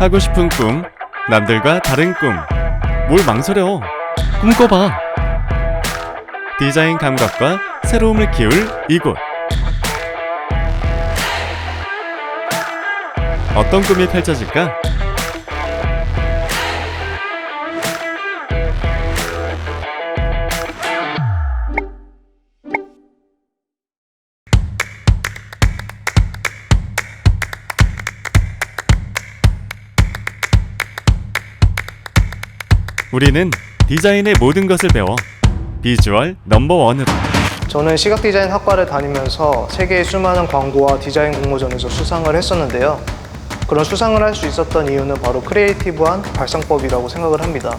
하고 싶은 꿈, 남들과 다른 꿈. 뭘 망설여? 꿈꿔봐. 디자인 감각과 새로움을 키울 이곳. 어떤 꿈이 펼쳐질까? 우리는 디자인의 모든 것을 배워 비주얼 넘버원으로 저는 시각 디자인 학과를 다니면서 세계의 수많은 광고와 디자인 공모전에서 수상을 했었는데요. 그런 수상을 할 수 있었던 이유는 바로 크리에이티브한 발상법이라고 생각을 합니다.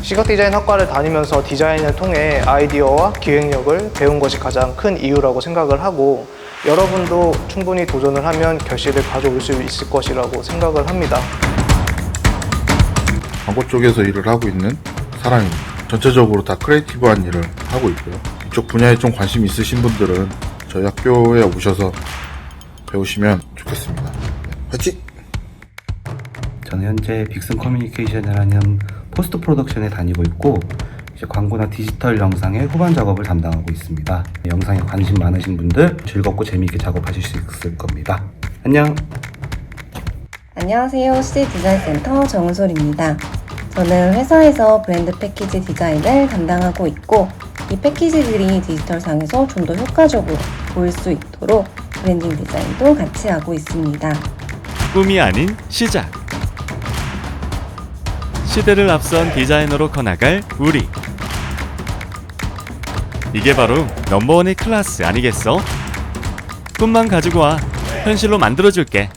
시각 디자인 학과를 다니면서 디자인을 통해 아이디어와 기획력을 배운 것이 가장 큰 이유라고 생각을 하고 여러분도 충분히 도전을 하면 결실을 가져올 수 있을 것이라고 생각을 합니다. 광고 쪽에서 일을 하고 있는 사람입니다. 전체적으로 다 크리에이티브한 일을 하고 있고요. 이쪽 분야에 좀 관심 있으신 분들은 저희 학교에 오셔서 배우시면 좋겠습니다. 네, 화이팅! 저는 현재 빅슨 커뮤니케이션이라는 포스트 프로덕션에 다니고 있고 이제 광고나 디지털 영상의 후반 작업을 담당하고 있습니다. 영상에 관심 많으신 분들 즐겁고 재미있게 작업하실 수 있을 겁니다. 안녕. 안녕하세요. CJ 디자인센터 정은솔입니다. 저는 회사에서 브랜드 패키지 디자인을 담당하고 있고 이 패키지들이 디지털상에서 좀 더 효과적으로 보일 수 있도록 브랜딩 디자인도 같이 하고 있습니다. 꿈이 아닌 시작. 시대를 앞선 디자이너로 커나갈 우리. 이게 바로 넘버원의 클래스 아니겠어? 꿈만 가지고 와. 현실로 만들어줄게.